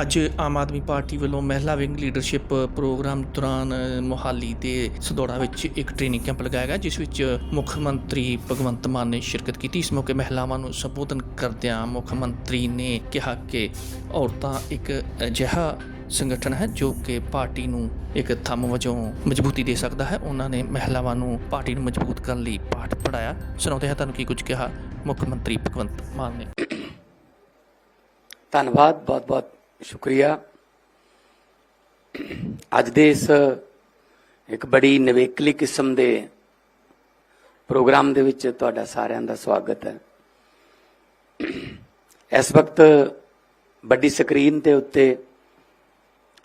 ਅੱਜ ਆਮ ਆਦਮੀ ਪਾਰਟੀ ਵੱਲੋਂ ਮਹਿਲਾ ਵਿੰਗ ਲੀਡਰਸ਼ਿਪ ਪ੍ਰੋਗਰਾਮ ਦੌਰਾਨ ਮੋਹਾਲੀ ਦੇ ਸਦੌੜਾ ਵਿੱਚ ਇੱਕ ਟ੍ਰੇਨਿੰਗ ਕੈਂਪ ਲਗਾਇਆ ਗਿਆ, ਜਿਸ ਵਿੱਚ ਮੁੱਖ ਮੰਤਰੀ ਭਗਵੰਤ ਮਾਨ ਨੇ ਸ਼ਿਰਕਤ ਕੀਤੀ। ਇਸ ਮੌਕੇ ਮਹਿਲਾਵਾਂ ਨੂੰ ਸੰਬੋਧਨ ਕਰਦਿਆਂ ਮੁੱਖ ਮੰਤਰੀ ਨੇ ਕਿਹਾ ਕਿ ਔਰਤਾਂ ਇੱਕ ਅਜਿਹਾ ਸੰਗਠਨ ਹੈ ਜੋ ਕਿ ਪਾਰਟੀ ਨੂੰ ਇੱਕ ਥੰਮ ਵਜੋਂ ਮਜ਼ਬੂਤੀ ਦੇ ਸਕਦਾ ਹੈ। ਉਹਨਾਂ ਨੇ ਮਹਿਲਾਵਾਂ ਨੂੰ ਪਾਰਟੀ ਨੂੰ ਮਜ਼ਬੂਤ ਕਰਨ ਲਈ ਪਾਠ ਪੜਾਇਆ ਸੁਣਾਉਂਦੇ ਹਾਂ ਤੁਹਾਨੂੰ ਕੀ ਕੁਝ ਕਿਹਾ ਮੁੱਖ ਮੰਤਰੀ ਭਗਵੰਤ ਮਾਨ ਨੇ। ਧੰਨਵਾਦ ਬਹੁਤ ਬਹੁਤ ਸ਼ੁਕਰੀਆ। ਅੱਜ ਦੇ ਇਸ ਇੱਕ ਬੜੀ ਨਵੇਕਲੀ ਕਿਸਮ ਦੇ ਪ੍ਰੋਗਰਾਮ ਦੇ ਵਿੱਚ ਤੁਹਾਡਾ ਸਾਰਿਆਂ ਦਾ ਸਵਾਗਤ ਹੈ। ਇਸ ਵਕਤ ਵੱਡੀ ਸਕਰੀਨ ਦੇ ਉੱਤੇ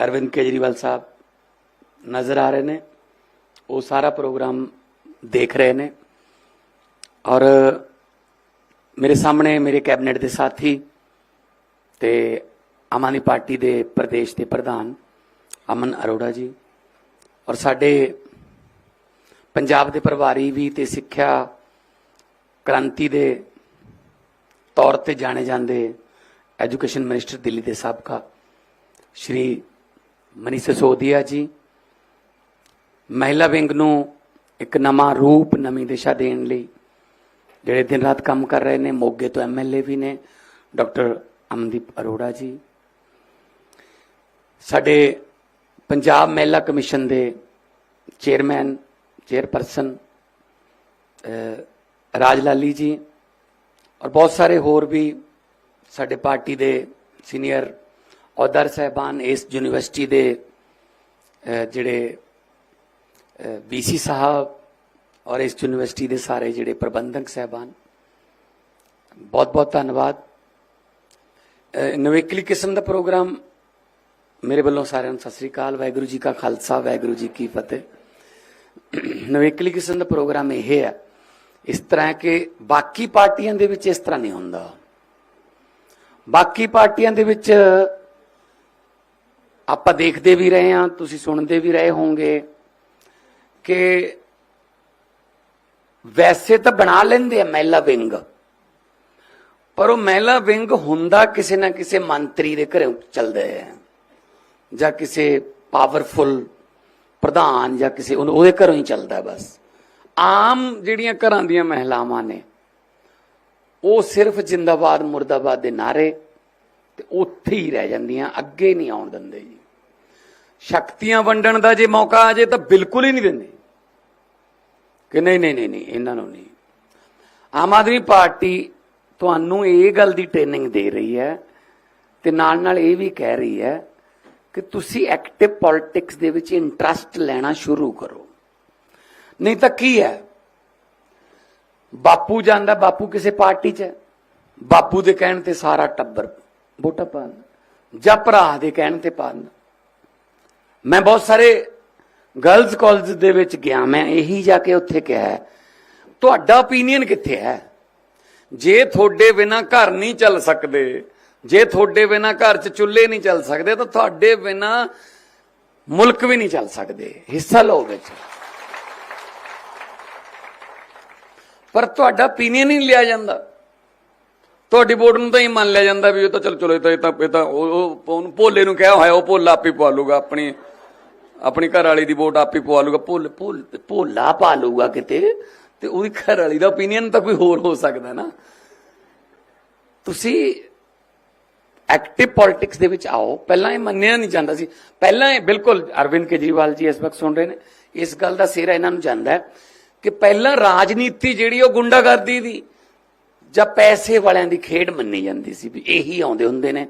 ਅਰਵਿੰਦ ਕੇਜਰੀਵਾਲ ਸਾਹਿਬ ਨਜ਼ਰ ਆ ਰਹੇ ਨੇ। ਉਹ ਸਾਰਾ ਪ੍ਰੋਗਰਾਮ ਦੇਖ ਰਹੇ ਨੇ। ਔਰ ਮੇਰੇ ਸਾਹਮਣੇ ਮੇਰੇ ਕੈਬਨਿਟ ਦੇ ਸਾਥੀ ਤੇ ਆਮ ਆਦਮੀ ਪਾਰਟੀ ਦੇ ਪ੍ਰਦੇਸ਼ ਦੇ ਪ੍ਰਧਾਨ ਅਮਨ ਅਰੋੜਾ ਜੀ ਔਰ ਸਾਡੇ ਪੰਜਾਬ ਦੇ ਪ੍ਰਭਾਰੀ ਵੀ ਤੇ ਸਿੱਖਿਆ ਕ੍ਰਾਂਤੀ ਦੇ ਤੌਰ ਤੇ ਜਾਣੇ ਜਾਂਦੇ ਐਜੂਕੇਸ਼ਨ ਮਿਨਿਸਟਰ ਦਿੱਲੀ ਦੇ ਸਾਬਕਾ ਸ਼੍ਰੀ ਮਨੀ ਸਿਸੋਦੀਆ ਜੀ। ਮਹਿਲਾ ਵਿੰਗ ਨੂੰ ਇੱਕ ਨਵਾਂ ਰੂਪ, ਨਵੀਂ ਦਿਸ਼ਾ ਦੇਣ ਲਈ ਜਿਹੜੇ ਦਿਨ ਰਾਤ ਕੰਮ ਕਰ ਰਹੇ ਨੇ, ਮੋਗੇ ਤੋਂ ਐਮਐਲਏ ਵੀ ਨੇ, ਡਾਕਟਰ ਅਮਨਦੀਪ ਅਰੋੜਾ ਜੀ। ਸਾਡੇ ਪੰਜਾਬ ਮਹਿਲਾ ਕਮਿਸ਼ਨ ਦੇ ਚੇਅਰਮੈਨ ਚੇਅਰਪਰਸਨ ਰਾਜ ਲਾਲੀ ਜੀ ਔਰ ਬਹੁਤ ਸਾਰੇ ਹੋਰ ਵੀ ਸਾਡੇ ਪਾਰਟੀ ਦੇ ਸੀਨੀਅਰ ਅਹੁਦਰ ਸਹਿਬਾਨ ਇਸ ਯੂਨੀਵਰਸਿਟੀ ਦੇ ਅਹ, ਜਿਹੜੇ ਬੀਸੀ ਸਾਹਿਬ ਔਰ ਇਸ ਯੂਨੀਵਰਸਿਟੀ ਦੇ ਸਾਰੇ ਜਿਹੜੇ ਪ੍ਰਬੰਧਕ ਸਹਿਬਾਨ ਬਹੁਤ ਬਹੁਤ ਧੰਨਵਾਦ ਨਵੇਕਲੀ ਕਿਸਮ ਦਾ ਪ੍ਰੋਗਰਾਮ ਮੇਰੇ ਵੱਲੋਂ ਸਾਰਿਆਂ ਨੂੰ ਸਤਿ ਸ੍ਰੀ ਅਕਾਲ, ਵਾਹਿਗੁਰੂ ਜੀ ਕਾ ਖਾਲਸਾ, ਵਾਹਿਗੁਰੂ ਜੀ ਕੀ ਫਤਿਹ। ਨਵੇਕਲੀ ਕਿਸਮ ਦਾ ਪ੍ਰੋਗਰਾਮ ਇਹ ਹੈ, ਇਸ ਤਰ੍ਹਾਂ ਕਿ ਬਾਕੀ ਪਾਰਟੀਆਂ ਦੇ ਵਿੱਚ ਇਸ ਤਰ੍ਹਾਂ ਨਹੀਂ ਹੁੰਦਾ। ਬਾਕੀ ਪਾਰਟੀਆਂ ਦੇ ਵਿੱਚ ਆਪਾਂ ਦੇਖਦੇ ਵੀ ਰਹੇ ਹਾਂ, ਤੁਸੀਂ ਸੁਣਦੇ ਵੀ ਰਹੇ ਹੋਵੋਗੇ ਕਿ ਵੈਸੇ ਤਾਂ ਬਣਾ ਲੈਂਦੇ ਆ ਮਹਿਲਾ ਵਿੰਗ, ਪਰ ਉਹ ਮਹਿਲਾ ਵਿੰਗ ਹੁੰਦਾ ਕਿਸੇ ਨਾ ਕਿਸੇ ਮੰਤਰੀ ਦੇ ਘਰੇ ਚੱਲਦਾ ਹੈ। ਜਾਂ ਕਿਸੇ ਪਾਵਰਫੁਲ ਪ੍ਰਧਾਨ ਜਾਂ ਕਿਸੇ ਉਹਨੂੰ- ਉਹਦੇ ਘਰੋਂ ਹੀ ਚੱਲਦਾ ਬਸ। ਆਮ ਜਿਹੜੀਆਂ ਘਰਾਂ ਦੀਆਂ ਮਹਿਲਾਵਾਂ ਨੇ, ਉਹ ਸਿਰਫ ਜਿੰਦਾਬਾਦ ਮੁਰਦਾਬਾਦ ਦੇ ਨਾਰੇ ਤੇ ਉੱਥੇ ਹੀ ਰਹਿ ਜਾਂਦੀਆਂ, ਅੱਗੇ ਨਹੀਂ ਆਉਣ ਦਿੰਦੇ ਜੀ। ਸ਼ਕਤੀਆਂ ਵੰਡਣ ਦਾ ਜੇ ਮੌਕਾ ਆ ਜੇ ਤਾਂ ਬਿਲਕੁਲ ਹੀ ਨਹੀਂ ਦਿੰਦੇ। ਕਿ ਨਹੀਂ ਨਹੀਂ ਨਹੀਂ ਨਹੀਂ, ਇਹਨਾਂ ਨੂੰ ਨਹੀਂ। ਆਮ ਆਦਮੀ ਪਾਰਟੀ ਤੁਹਾਨੂੰ ਇਹ ਗੱਲ ਦੀ ਟ੍ਰੇਨਿੰਗ ਦੇ ਰਹੀ ਹੈ ਤੇ ਨਾਲ ਨਾਲ ਇਹ ਵੀ ਕਹਿ ਰਹੀ ਹੈ ਕਿ ਤੁਸੀਂ ਐਕਟਿਵ ਪੋਲਿਟਿਕਸ ਦੇ ਵਿੱਚ ਇੰਟਰਸਟ ਲੈਣਾ ਸ਼ੁਰੂ ਕਰੋ। ਨਹੀਂ ਤਾਂ ਕੀ ਹੈ? ਬਾਪੂ ਜਾਂਦਾ, ਬਾਪੂ ਕਿਸੇ ਪਾਰਟੀ 'ਚ ਬਾਪੂ ਦੇ ਕਹਿਣ ਤੇ ਸਾਰਾ ਟੱਬਰ ਵੋਟਾਂ ਪਾਣ ਜਾਂ ਭਰਾ ਦੇ ਕਹਿਣ ਤੇ ਪਾਣ ਮੈਂ ਬਹੁਤ ਸਾਰੇ ਗਰਲਜ਼ ਕਾਲਜ ਦੇ ਵਿੱਚ ਗਿਆ। ਮੈਂ ਇਹੀ ਜਾ ਕੇ ਉੱਥੇ ਕਿਹਾ ਤੁਹਾਡਾ opinion ਕਿੱਥੇ ਹੈ? ਜੇ ਤੁਹਾਡੇ ਬਿਨਾ ਘਰ ਨਹੀਂ ਚੱਲ ਸਕਦੇ ਜੇ ਤੁਹਾਡੇ ਬਿਨਾ ਘਰ 'ਚ ਚੁੱਲ੍ਹੇ ਨਹੀਂ ਚੱਲ ਸਕਦੇ, ਤਾਂ ਤੁਹਾਡੇ ਬਿਨਾ ਮੁਲਕ ਵੀ ਨਹੀਂ ਚੱਲ ਸਕਦੇ, ਹਿੱਸਾ ਲਓ ਵਿੱਚ। ਪਰ ਤੁਹਾਡਾ opinion ਨਹੀਂ ਲਿਆ ਜਾਂਦਾ। ਤੁਹਾਡੀ ਵੋਟ ਨੂੰ ਤਾਂ ਹੀ ਮੰਨ ਲਿਆ ਜਾਂਦਾ ਵੀ ਇਹ ਤਾਂ ਚਲ, ਚਲੋ ਇਹ ਤਾਂ ਇਹ ਤਾਂ ਇਹ ਤਾਂ ਉਹ- ਉਹਨੂੰ ਭੋਲੇ ਨੂੰ ਕਿਹਾ ਹੋਇਆ, ਉਹ ਭੋਲਾ ਆਪੇ ਪਵਾ ਲੂਗਾ, ਆਪਣੀ ਆਪਣੀ ਘਰ ਵਾਲੀ ਦੀ ਵੋਟ ਆਪੇ ਪਵਾ ਲੂਗਾ, ਭੋਲ ਭੋਲ, ਭੋਲਾ ਪਾ ਲੂਗਾ ਕਿਤੇ, ਤੇ ਉਹਦੀ ਘਰ ਵਾਲੀ ਦਾ opinion ਤਾਂ ਕੋਈ ਹੋਰ ਹੋ ਸਕਦਾ ਨਾ। ਤੁਸੀਂ ਐਕਟਿਵ ਪੋਲਿਟਿਕਸ ਦੇ ਵਿੱਚ ਆਓ। ਪਹਿਲਾਂ ਇਹ ਮੰਨਿਆ ਨਹੀਂ ਜਾਂਦਾ ਸੀ। ਪਹਿਲਾਂ ਇਹ ਬਿਲਕੁਲ ਅਰਵਿੰਦ ਕੇਜਰੀਵਾਲ ਜੀ ਇਸ ਵਕਤ ਸੁਣ ਰਹੇ ਨੇ। ਇਸ ਗੱਲ ਦਾ ਸਿਹਰਾ ਇਹਨਾਂ ਨੂੰ ਜਾਂਦਾ ਹੈ ਕਿ ਪਹਿਲਾਂ ਰਾਜਨੀਤੀ ਜਿਹੜੀ ਉਹ ਗੁੰਡਾਗਰਦੀ ਦੀ ਜਾਂ ਪੈਸੇ ਵਾਲਿਆਂ ਦੀ ਖੇਡ ਮੰਨੀ ਜਾਂਦੀ ਸੀ ਵੀ ਇਹੀ ਆਉਂਦੇ ਹੁੰਦੇ ਨੇ,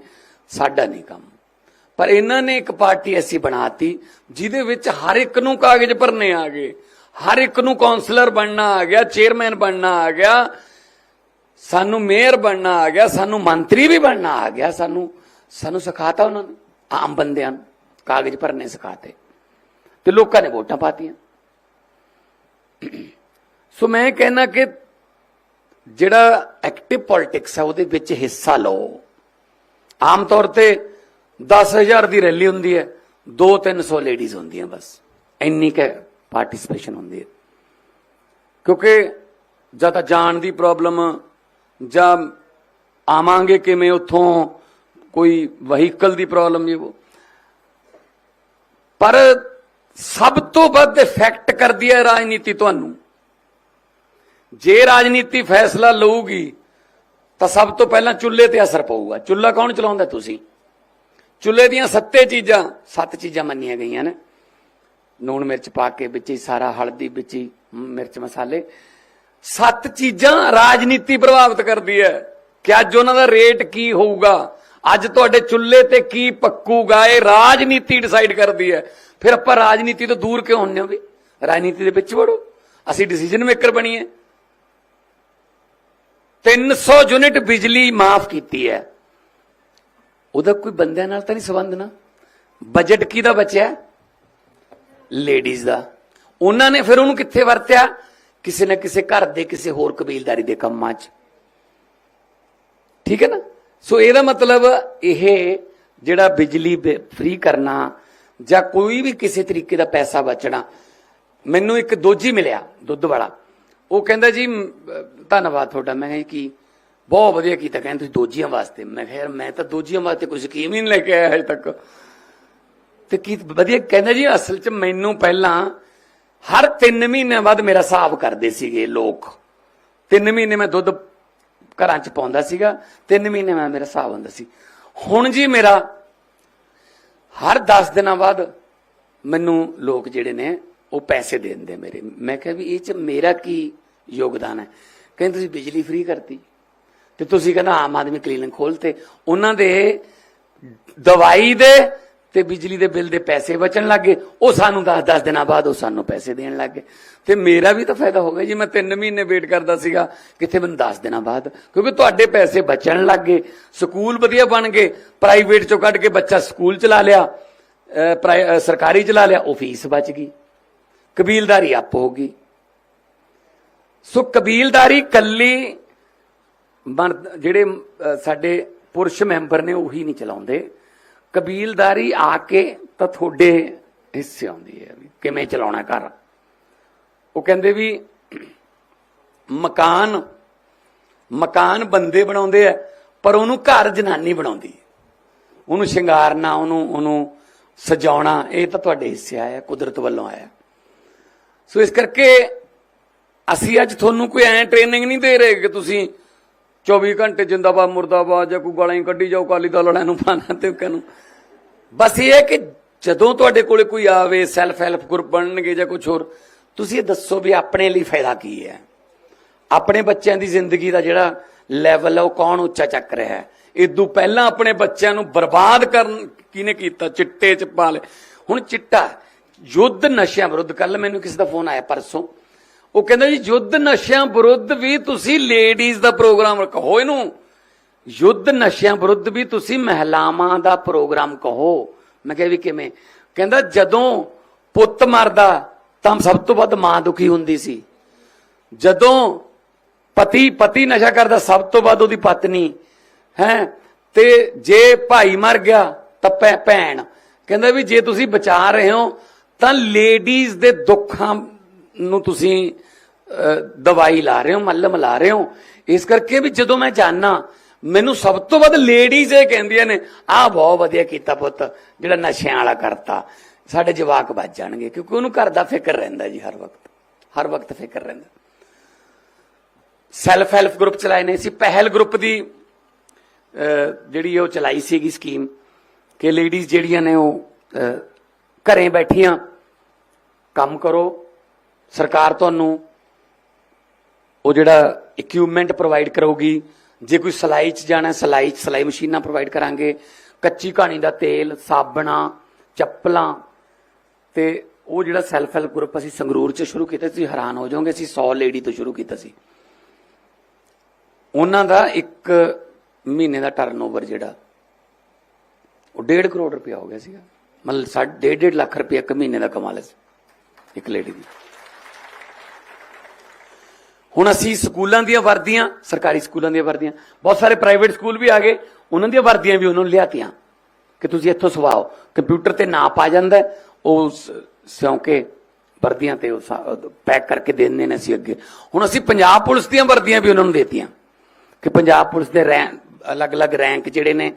ਸਾਡਾ ਨਹੀਂ ਕੰਮ। ਪਰ ਇਹਨਾਂ ਨੇ ਇੱਕ ਪਾਰਟੀ ਐਸੀ ਬਣਾਤੀ ਜਿਹਦੇ ਵਿੱਚ ਹਰ ਇੱਕ ਨੂੰ ਕਾਗਜ਼ ਭਰਨੇ ਆ ਗਏ। ਹਰ ਇੱਕ ਨੂੰ ਕਾਉਂਸਲਰ ਬਣਨਾ ਆ ਗਿਆ, ਚੇਅਰਮੈਨ ਬਣਨਾ ਆ ਗਿਆ। ਸਾਨੂੰ ਮੇਅਰ ਬਣਨਾ ਆ ਗਿਆ, ਸਾਨੂੰ ਮੰਤਰੀ ਵੀ ਬਣਨਾ ਆ ਗਿਆ, ਸਾਨੂੰ ਸਾਨੂੰ ਸਿਖਾਤਾ ਉਹਨਾਂ ਨੇ, ਆਮ ਬੰਦਿਆਂ ਨੂੰ, ਕਾਗਜ਼ ਭਰਨੇ ਸਿਖਾਤੇ। ਤੇ ਲੋਕਾਂ ਨੇ ਵੋਟਾਂ ਪਾਤੀਆਂ। ਸੋ ਮੈਂ ਕਹਿਣਾ ਕਿ ਜਿਹੜਾ ਐਕਟਿਵ ਪੋਲਿਟਿਕਸ ਹੈ ਉਹਦੇ ਵਿੱਚ ਹਿੱਸਾ ਲਓ। ਆਮ ਤੌਰ ਤੇ 10000 ਦੀ ਰੈਲੀ ਹੁੰਦੀ ਹੈ 2-300 ਲੇਡੀਜ਼ ਹੁੰਦੀਆਂ ਬਸ। ਇੰਨੀ ਕੁ ਪਾਰਟਿਸਿਪੇਸ਼ਨ ਹੁੰਦੀ ਹੈ। ਕਿਉਂਕਿ ਜਾਂ ਤਾਂ ਜਾਣ ਦੀ ਪ੍ਰੋਬਲਮ ਜਾਂ ਆਵਾਂਗੇ ਕਿਵੇਂ ਉੱਥੋਂ ਕੋਈ ਵਹੀਕਲ ਦੀ ਪ੍ਰੋਬਲਮ ਇਹ ਉਹ? ਪਰ ਸਭ ਤੋਂ ਵੱਧ ਇਫੈਕਟ ਕਰਦੀ ਹੈ ਰਾਜਨੀਤੀ ਤੁਹਾਨੂੰ। ਜੇ ਰਾਜਨੀਤੀ ਫੈਸਲਾ ਲਊਗੀ, ਤਾਂ ਸਭ ਤੋਂ ਪਹਿਲਾਂ ਚੁੱਲ੍ਹੇ ਤੇ ਅਸਰ ਪਊਗਾ। ਚੁੱਲ੍ਹਾ ਕੌਣ ਚਲਾਉਂਦਾ ਤੁਸੀਂ? ਚੁੱਲ੍ਹੇ ਦੀਆਂ ਸੱਤੇ ਚੀਜ਼ਾਂ, ਸੱਤ ਚੀਜ਼ਾਂ ਮੰਨੀਆਂ ਗਈਆਂ ਨੇ। ਨੂਣ ਮਿਰਚ ਪਾ ਕੇ ਵਿੱਚ ਹੀ ਸਾਰਾ, ਹਲਦੀ ਵਿੱਚ ਹੀ ਮਿਰਚ ਮਸਾਲੇ। ਸੱਤ ਚੀਜ਼ਾਂ ਰਾਜਨੀਤੀ ਪ੍ਰਭਾਵਿਤ ਕਰਦੀ ਹੈ ਕਿ ਅੱਜ ਉਹਨਾਂ ਦਾ ਰੇਟ ਕੀ ਹੋਊਗਾ, ਅੱਜ ਤੁਹਾਡੇ ਚੁੱਲ੍ਹੇ ਤੇ ਕੀ ਪੱਕੂਗਾ, ਇਹ ਰਾਜਨੀਤੀ ਡਿਸਾਈਡ ਕਰਦੀ ਹੈ। ਫਿਰ ਆਪਾਂ ਰਾਜਨੀਤੀ ਤੋਂ ਦੂਰ ਕਿਉਂ ਹੁੰਨੇ ਹੋ ਵੀ? ਰਾਜਨੀਤੀ ਦੇ ਵਿੱਚ ਵੜੋ, ਅਸੀਂ ਡਿਸੀਜਨ ਮੇਕਰ ਬਣੀਏ 300 ਯੂਨਿਟ ਬਿਜਲੀ ਮਾਫ ਕੀਤੀ ਹੈ। ਉਹਦਾ ਕੋਈ ਬੰਦਿਆਂ ਨਾਲ ਤਾਂ ਨਹੀਂ ਸੰਬੰਧ ਨਾ। ਬਜਟ ਕਿਹਦਾ ਬਚਿਆ? ਲੇਡੀਜ਼ ਦਾ। ਉਹਨਾਂ ਨੇ ਫਿਰ ਉਹਨੂੰ ਕਿੱਥੇ ਵਰਤਿਆ? ਕਿਸੇ ਨਾ ਕਿਸੇ ਘਰ ਦੇ ਕਿਸੇ ਹੋਰ ਕਬੀਲਦਾਰੀ ਦੇ ਕੰਮਾਂ 'ਚ। ਠੀਕ ਹੈ ਨਾ? ਸੋ ਇਹਦਾ ਮਤਲਬ ਇਹ ਜਿਹੜਾ ਬਿਜਲੀ ਫ੍ਰੀ ਕਰਨਾ ਜਾਂ ਕੋਈ ਵੀ ਕਿਸੇ ਤਰੀਕੇ ਦਾ ਪੈਸਾ ਬਚਣਾ, ਮੈਨੂੰ ਇੱਕ ਦੋਜੀ ਮਿਲਿਆ, ਦੁੱਧ ਵਾਲਾ। ਉਹ ਕਹਿੰਦਾ ਜੀ ਧੰਨਵਾਦ ਤੁਹਾਡਾ। ਮੈਂ ਕਿਹਾ ਜੀ, ਕੀ? ਬਹੁਤ ਵਧੀਆ ਕੀਤਾ। ਕਹਿੰਦੇ, ਤੁਸੀਂ ਦੋਜੀਆਂ ਵਾਸਤੇ। ਮੈਂ ਕਿਹਾ, ਯਾਰ, ਮੈਂ ਤਾਂ ਦੋਜੀਆਂ ਵਾਸਤੇ ਕੋਈ ਸਕੀਮ ਹੀ ਨਹੀਂ ਲੈ ਕੇ ਆਇਆ ਅਜੇ ਤੱਕ। ਤੇ ਕੀ, ਵਧੀਆ। ਕਹਿੰਦਾ ਜੀ, ਅਸਲ 'ਚ ਮੈਨੂੰ ਪਹਿਲਾਂ ਹਰ 3 ਮਹੀਨਿਆਂ ਬਾਅਦ ਮੇਰਾ ਹਿਸਾਬ ਕਰਦੇ ਸੀਗੇ ਲੋਕ। 3 ਮਹੀਨੇ ਮੈਂ ਦੁੱਧ ਘਰਾਂ 'ਚ ਪਾਉਂਦਾ ਸੀਗਾ 3 ਮਹੀਨੇ ਮੈਂ ਮੇਰਾ ਹਿਸਾਬ ਹੁੰਦਾ ਸੀ। ਹੁਣ ਜੀ ਮੇਰਾ ਹਰ 10 ਦਿਨਾਂ ਬਾਅਦ ਮੈਨੂੰ ਲੋਕ ਜਿਹੜੇ ਨੇ ਉਹ ਪੈਸੇ ਦੇ ਦਿੰਦੇ ਮੇਰੇ। ਮੈਂ ਕਿਹਾ ਵੀ ਇਹ 'ਚ ਮੇਰਾ ਕੀ ਯੋਗਦਾਨ ਹੈ? ਕਹਿੰਦੇ ਤੁਸੀਂ ਬਿਜਲੀ ਫ੍ਰੀ ਕਰਤੀ। ਤੇ ਤੁਸੀਂ ਕਹਿੰਦਾ ਆਮ ਆਦਮੀ ਕਲੀਨਿਕ ਖੋਲਤੇ। ਉਹਨਾਂ ਦੇ ਦਵਾਈ ਦੇ ਤੇ ਬਿਜਲੀ ਦੇ ਬਿੱਲ ਦੇ ਪੈਸੇ ਬਚਣ ਲੱਗੇ ਉਹ ਸਾਨੂੰ 10-10 ਦਿਨਾਂ ਬਾਅਦ ਉਹ ਸਾਨੂੰ ਪੈਸੇ ਦੇਣ ਲੱਗੇ ਤੇ ਮੇਰਾ ਵੀ ਤਾਂ ਫਾਇਦਾ ਹੋ ਗਿਆ ਜੀ, ਮੈਂ 3 ਮਹੀਨੇ ਵੇਟ ਕਰਦਾ ਸੀਗਾ, ਕਿੱਥੇ ਮੈਨੂੰ 10 ਦਿਨਾਂ ਬਾਅਦ? ਕਿਉਂਕਿ ਤੁਹਾਡੇ ਪੈਸੇ ਬਚਣ ਲੱਗੇ ਸਕੂਲ ਵਧੀਆ ਬਣ ਗਏ, ਪ੍ਰਾਈਵੇਟ ਚੋਂ ਕੱਢ ਕੇ ਬੱਚਾ ਸਕੂਲ ਚਲਾ ਲਿਆ ਪ੍ਰਾਈ- ਸਰਕਾਰੀ ਚਲਾ ਲਿਆ, ਉਹ ਫੀਸ ਬਚ ਗਈ। ਕਬੀਲਦਾਰੀ ਆਪ ਹੋ ਗਈ। ਸੋ ਕਬੀਲਦਾਰੀ ਕੱਲੀ ਬਣ ਜਿਹੜੇ ਸਾਡੇ ਪੁਰਸ਼ ਮੈਂਬਰ ਨੇ ਉਹੀ ਨਹੀਂ ਚਲਾਉਂਦੇ। ਕਬੀਲਦਾਰੀ ਆ ਕੇ ਤਾਂ ਤੁਹਾਡੇ ਹਿੱਸੇ ਆਉਂਦੀ ਹੈ ਵੀ ਕਿਵੇਂ ਚਲਾਉਣਾ ਘਰ। ਉਹ ਕਹਿੰਦੇ ਵੀ ਮਕਾਨ ਮਕਾਨ ਬੰਦੇ ਬਣਾਉਂਦੇ ਆ, ਪਰ ਉਹਨੂੰ ਘਰ ਜਨਾਨੀ ਬਣਾਉਂਦੀ ਉਹਨੂੰ ਸ਼ਿੰਗਾਰਨਾ, ਉਹਨੂੰ ਉਹਨੂੰ ਸਜਾਉਣਾ, ਇਹ ਤਾਂ ਤੁਹਾਡੇ ਹਿੱਸੇ ਆਇਆ, ਕੁਦਰਤ ਵੱਲੋਂ ਆਇਆ। ਸੋ ਇਸ ਕਰਕੇ ਅਸੀਂ ਅੱਜ ਤੁਹਾਨੂੰ ਕੋਈ ਐ ਟ੍ਰੇਨਿੰਗ ਨਹੀਂ ਦੇ ਰਹੇ ਕਿ ਤੁਸੀਂ 24 ਘੰਟੇ ਜਿੰਦਾਬਾਦ, ਮੁਰਦਾਬਾਦ, ਜਾਂ ਕੋਈ ਗਾਲਾਂ ਹੀ ਕੱਢੀ ਜਾਓ ਕਾਲੀ ਦਲ ਵਾਲਿਆਂ ਨੂੰ ਪਾਣਾ ਤੇ ਕਹਿੰਨੂੰ ਬਸ ਇਹ ਹੈ ਕਿ ਜਦੋਂ ਤੁਹਾਡੇ ਕੋਲੇ ਕੋਈ ਆਵੇ ਸੈਲਫ ਹੈਲਪ ਗਰੁੱਪ ਬਣਨਗੇ ਜਾਂ ਕੁਝ ਹੋਰ, ਤੁਸੀਂ ਇਹ ਦੱਸੋ ਵੀ ਆਪਣੇ ਲਈ ਫਾਇਦਾ ਕੀ ਹੈ। ਆਪਣੇ ਬੱਚਿਆਂ ਦੀ ਜ਼ਿੰਦਗੀ ਦਾ ਜਿਹੜਾ ਲੈਵਲ ਹੈ ਉਹ ਕੌਣ ਉੱਚਾ ਚੱਕ ਰਿਹਾ ਹੈ? ਇਦੋਂ ਪਹਿਲਾਂ ਆਪਣੇ ਬੱਚਿਆਂ ਨੂੰ ਬਰਬਾਦ ਕਰਨ ਕਿਹਨੇ ਕੀਤਾ? ਚਿੱਟੇ ਚ ਪਾ ਲੇ ਹੁਣ ਚਿੱਟਾ, ਯੁੱਧ ਨਸ਼ਿਆਂ ਵਿਰੁੱਧ ਕੱਲ ਮੈਨੂੰ ਕਿਸੇ ਦਾ ਫੋਨ ਆਇਆ, ਪਰਸੋਂ। ਉਹ ਕਹਿੰਦਾ ਜੀ, ਯੁੱਧ ਨਸ਼ਿਆਂ ਵਿਰੁੱਧ ਵੀ ਤੁਸੀਂ ਲੇਡੀਜ਼ ਦਾ ਪ੍ਰੋਗਰਾਮ ਕਹੋ ਇਹਨੂੰ, ਯੁੱਧ ਨਸ਼ਿਆਂ ਵਿਰੁੱਧ ਵੀ ਤੁਸੀਂ ਮਹਿਲਾਵਾਂ ਦਾ ਪ੍ਰੋਗਰਾਮ ਕਹੋ। ਮੈਂ ਕਿਹਾ ਵੀ ਕਿਵੇਂ? ਕਹਿੰਦਾ, ਜਦੋਂ ਪੁੱਤ ਮਰਦਾ, ਤਾਂ ਸਭ ਤੋਂ ਵੱਧ ਮਾਂ ਦੁਖੀ ਹੁੰਦੀ ਸੀ। ਜਦੋਂ ਪਤੀ ਪਤੀ ਨਸ਼ਾ ਕਰਦਾ, ਸਭ ਤੋਂ ਵੱਧ ਉਹਦੀ ਪਤਨੀ, ਹੈ? ਤੇ ਜੇ ਭਾਈ ਮਰ ਗਿਆ, ਤਾਂ ਭੈ- ਭੈਣ ਕਹਿੰਦਾ ਵੀ ਜੇ ਤੁਸੀਂ ਬਚਾ ਰਹੇ ਹੋ, ਤਾਂ ਲੇਡੀਜ਼ ਦੇ ਦੁੱਖਾਂ ਨੂੰ ਤੁਸੀਂ ਦਵਾਈ ਲਾ ਰਹੇ ਹੋ ਮੱਲਮ ਲਾ ਰਹੇ ਹੋ। ਇਸ ਕਰਕੇ ਵੀ ਜਦੋਂ ਮੈਂ ਜਾਣਾ ਮੈਨੂੰ ਸਭ ਤੋਂ ਵੱਧ ਲੇਡੀਜ਼ ਇਹ ਕਹਿੰਦੀਆਂ ਨੇ ਆਹ ਬਹੁਤ ਵਧੀਆ ਕੀਤਾ ਪੁੱਤ ਜਿਹੜਾ ਨਸ਼ਿਆਂ ਵਾਲਾ ਕਰਤਾ। ਸਾਡੇ ਜਵਾਕ ਬਚ ਜਾਣਗੇ ਕਿਉਂਕਿ ਉਹਨੂੰ ਘਰ ਦਾ ਫਿਕਰ ਰਹਿੰਦਾ ਜੀ ਹਰ ਵਕਤ। ਹਰ ਵਕਤ ਫਿਕਰ ਰਹਿੰਦਾ। ਸੈਲਫ ਹੈਲਪ ਗਰੁੱਪ ਚਲਾਏ ਨੇ ਸੀ ਪਹਿਲ ਗਰੁੱਪ ਦੀ ਜਿਹੜੀ ਉਹ ਚਲਾਈ ਸੀਗੀ ਸਕੀਮ ਕਿ ਲੇਡੀਜ਼ ਜਿਹੜੀਆਂ ਨੇ ਉਹ ਅਹ, ਘਰੇ ਬੈਠੀਆਂ ਕੰਮ ਕਰੋ ਸਰਕਾਰ ਤੁਹਾਨੂੰ ਉਹ ਜਿਹੜਾ ਇਕਵਿਪਮੈਂਟ ਪ੍ਰੋਵਾਈਡ ਕਰੂਗੀ, ਜੇ ਕੋਈ ਸਲਾਈ ਚ ਜਾਣਾ, ਸਲਾਈ ਚ ਸਲਾਈ ਮਸ਼ੀਨਾਂ ਪ੍ਰੋਵਾਈਡ ਕਰਾਂਗੇ, ਕੱਚੀ ਕਹਾਣੀ ਦਾ ਤੇਲ, ਸਾਬਣਾ, ਚੱਪਲਾਂ ਤੇ ਉਹ ਜਿਹੜਾ ਸੈਲਫ ਹੈਲਪ ਗਰੁੱਪ ਅਸੀਂ ਸੰਗਰੂਰ ਚ ਸ਼ੁਰੂ ਕੀਤਾ ਸੀ ਹੈਰਾਨ ਹੋ ਜਾਓਗੇ, ਅਸੀਂ 100 ਲੇਡੀ ਤੋਂ ਸ਼ੁਰੂ ਕੀਤਾ ਸੀ। ਉਹਨਾਂ ਦਾ ਇੱਕ ਮਹੀਨੇ ਦਾ ਟਰਨਓਵਰ ਜਿਹੜਾ, ਉਹ 1.5 ਕਰੋੜ ਰੁਪਇਆ ਹੋ ਗਿਆ ਸੀਗਾ। ਮਤਲਬ 1.5 ਲੱਖ ਰੁਪਇਆ ਇੱਕ ਮਹੀਨੇ ਦਾ ਕਮਾ ਲਿਆ ਸੀ, ਇੱਕ ਲੇਡੀ ਦੀ। ਹੁਣ ਅਸੀਂ ਸਕੂਲਾਂ ਦੀਆਂ ਵਰਦੀਆਂ, ਸਰਕਾਰੀ ਸਕੂਲਾਂ ਦੀਆਂ ਵਰਦੀਆਂ, ਬਹੁਤ ਸਾਰੇ ਪ੍ਰਾਈਵੇਟ ਸਕੂਲ ਵੀ ਆ ਗਏ, ਉਹਨਾਂ ਦੀਆਂ ਵਰਦੀਆਂ ਵੀ ਉਹਨਾਂ ਨੂੰ ਲਿਆਤੀਆਂ ਕਿ ਤੁਸੀਂ ਇੱਥੋਂ ਸਵਾਓ। ਕੰਪਿਊਟਰ ਤੇ ਨਾਪ ਆ ਜਾਂਦਾ ਉਹ ਸਿਉਂਕੇ ਵਰਦੀਆਂ ਤੇ ਉਹ ਪੈਕ ਕਰਕੇ ਦੇ ਦਿੰਦੇ ਨੇ ਅਸੀਂ ਅੱਗੇ। ਹੁਣ ਅਸੀਂ ਪੰਜਾਬ ਪੁਲਿਸ ਦੀਆਂ ਵਰਦੀਆਂ ਵੀ ਉਹਨਾਂ ਨੂੰ ਦੇਤੀਆਂ ਕਿ ਪੰਜਾਬ ਪੁਲਿਸ ਦੇ ਰੈਂਕ ਅਲੱਗ-ਅਲੱਗ ਰੈਂਕ ਜਿਹੜੇ ਨੇ,